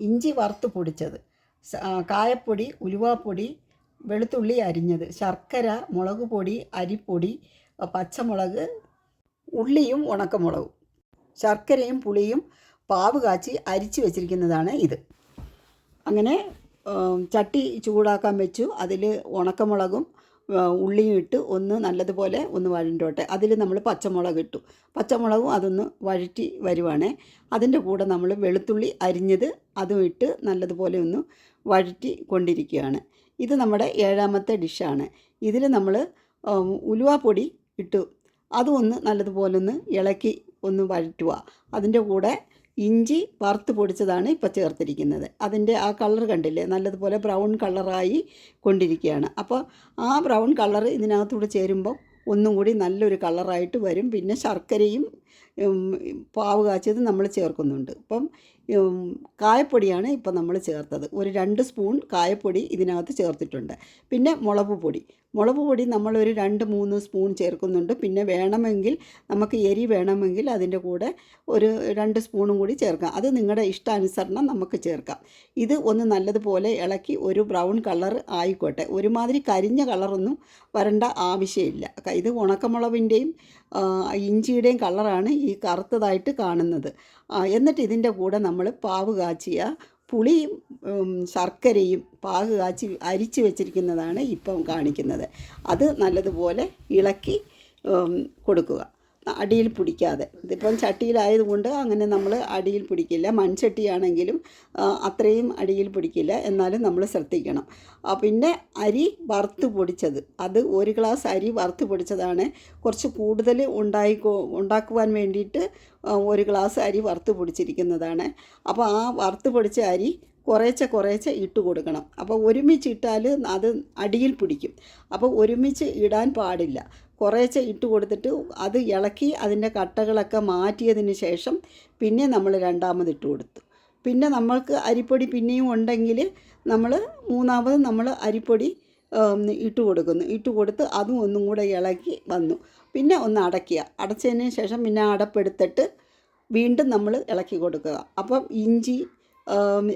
ഇഞ്ചി വറുത്ത് പൊടിച്ചത്. കായപ്പൊടി ഉലുവാപ്പൊടി വെളുത്തുള്ളി അരിഞ്ഞത്. ശർക്കര മുളക് പൊടി അരിപ്പൊടി പച്ചമുളക് ഉള്ളിയും ഉണക്കമുളകും. ശർക്കരയും പുളിയും പാവ് കാച്ചി അരിച്ച് വെച്ചിരിക്കുന്നതാണ് ഇത്. അങ്ങനെ ചട്ടി ചൂടാക്കാൻ വെച്ചു. അതിൽ ഉണക്കമുളകും ഉള്ളിയും ഇട്ട് ഒന്ന് നല്ലതുപോലെ ഒന്ന് വഴണ്ടോട്ടെ. അതിൽ നമ്മൾ പച്ചമുളക് ഇട്ടു. പച്ചമുളകും അതൊന്ന് വഴറ്റി വരുവാണേ. അതിന്റെ കൂടെ നമ്മൾ വെളുത്തുള്ളി അരിഞ്ഞത് അതും ഇട്ട് നല്ലതുപോലെ ഒന്ന് വഴറ്റി കൊണ്ടിരിക്കുകയാണ്. ഇത് നമ്മുടെ ഏഴാമത്തെ ഡിഷാണ്. ഇതിൽ നമ്മൾ ഉലുവാപ്പൊടി ഇട്ടു. അതും ഒന്ന് നല്ലതുപോലെ ഒന്ന് ഇളക്കി ഒന്ന് വഴറ്റുക. അതിന്റെ കൂടെ ഇഞ്ചി വറുത്ത് പൊടിച്ചതാണ് ഇപ്പോൾ ചേർത്തിരിക്കുന്നത്. അതിന്റെ ആ കളർ കണ്ടില്ലേ? നല്ലതുപോലെ ബ്രൗൺ കളറായി കൊണ്ടിരിക്കുകയാണ്. അപ്പോൾ ആ ബ്രൗൺ കളർ ഇതിനകത്തൂടെ ചേരുമ്പോൾ ഒന്നും കൂടി നല്ലൊരു കളറായിട്ട് വരും. പിന്നെ ശർക്കരയും പാവ് കാച്ചിയത് നമ്മൾ ചേർക്കുന്നുണ്ട്. അപ്പം ഉം, കായപ്പൊടിയാണ് ഇപ്പം നമ്മൾ ചേർത്തത്. ഒരു രണ്ട് സ്പൂൺ കായപ്പൊടി ഇതിനകത്ത് ചേർത്തിട്ടുണ്ട്. പിന്നെ മുളക് പൊടി. മുളക് പൊടി നമ്മളൊരു രണ്ട് മൂന്ന് സ്പൂൺ ചേർക്കുന്നുണ്ട്. പിന്നെ വേണമെങ്കിൽ നമുക്ക് എരി വേണമെങ്കിൽ അതിന്റെ കൂടെ ഒരു രണ്ട് സ്പൂണും കൂടി ചേർക്കാം. അത് നിങ്ങളുടെ ഇഷ്ടാനുസരണം നമുക്ക് ചേർക്കാം. ഇത് ഒന്ന് നല്ലതുപോലെ ഇളക്കി ഒരു ബ്രൗൺ കളർ ആയിക്കോട്ടെ. ഒരുമാതിരി കരിഞ്ഞ കളറൊന്നും വരേണ്ട ആവശ്യമില്ല. ഇത് ഉണക്കമുളകിന്റെയും ഇഞ്ചിയുടെയും കളറാണ്. ഈ കറുത്തതായിട്ട് കാണുന്നത്. എന്നിട്ട് ഇതിന്റെ കൂടെ നമ്മൾ പാവ് കാച്ചിയ പുളിയും ശർക്കരയും പാക് കാച്ചി അരിച്ച് വെച്ചിരിക്കുന്നതാണ് ഇപ്പം കാണിക്കുന്നത്. അത് നല്ലതുപോലെ ഇളക്കി കൊടുക്കുക. അടിയിൽ പിടിക്കാതെ. ഇതിപ്പം ചട്ടിയിലായതുകൊണ്ട് അങ്ങനെ നമ്മൾ അടിയിൽ പിടിക്കില്ല. മൺചട്ടിയാണെങ്കിലും അത്രയും അടിയിൽ പിടിക്കില്ല. എന്നാലും നമ്മൾ ശ്രദ്ധിക്കണം. പിന്നെ അരി വറുത്ത് പൊടിച്ചത്. അത് ഒരു ഗ്ലാസ് അരി വറുത്ത് പൊടിച്ചതാണ്. കുറച്ച് കൂടുതൽ ഉണ്ടായി ഉണ്ടാക്കുവാൻ വേണ്ടിയിട്ട് ഒരു ഗ്ലാസ് അരി വറുത്ത് പൊടിച്ചിരിക്കുന്നതാണ്. അപ്പോൾ ആ വറുത്ത് പൊടിച്ച അരി കുറേച്ച കുറേച്ച ഇട്ട് കൊടുക്കണം. അപ്പോൾ ഒരുമിച്ച് ഇട്ടാൽ അത് അടിയിൽ പിടിക്കും. അപ്പോൾ ഒരുമിച്ച് ഇടാൻ പാടില്ല. കുറേശ്ശെ ഇട്ട് കൊടുത്തിട്ട് അത് ഇളക്കി അതിന്റെ കട്ടകളൊക്കെ മാറ്റിയതിന് ശേഷം പിന്നെ നമ്മൾ രണ്ടാമത് ഇട്ട് കൊടുത്തു. പിന്നെ നമ്മൾക്ക് അരിപ്പൊടി പിന്നെയും ഉണ്ടെങ്കിൽ നമ്മൾ മൂന്നാമത് നമ്മൾ അരിപ്പൊടി ഇട്ട് കൊടുക്കുന്നു. ഇട്ട് കൊടുത്ത് അതും ഒന്നും കൂടെ ഇളക്കി വന്നു. പിന്നെ ഒന്ന് അടയ്ക്കുക. അടച്ചതിന് ശേഷം പിന്നെ അടപ്പെടുത്തിട്ട് വീണ്ടും നമ്മൾ ഇളക്കി കൊടുക്കുക. അപ്പം ഇഞ്ചി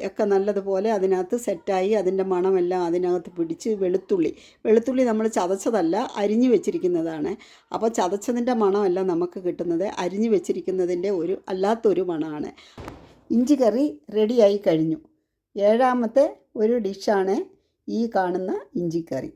ഒക്കെ നല്ലതുപോലെ അതിനകത്ത് സെറ്റായി അതിന്റെ മണമെല്ലാം അതിനകത്ത് പിടിച്ച് വെളുത്തുള്ളി. വെളുത്തുള്ളി നമ്മൾ ചതച്ചതല്ല അരിഞ്ഞു വെച്ചിരിക്കുന്നതാണ്. അപ്പോൾ ചതച്ചതിന്റെ മണമല്ല നമുക്ക് കിട്ടുന്നത്. അരിഞ്ഞു വെച്ചിരിക്കുന്നതിന്റെ ഒരു അല്ലാത്തൊരു മണമാണ്. ഇഞ്ചി കറി റെഡിയായി കഴിഞ്ഞു. ഏഴാമത്തെ ഒരു ഡിഷാണ് ഈ കാണുന്ന ഇഞ്ചിക്കറി.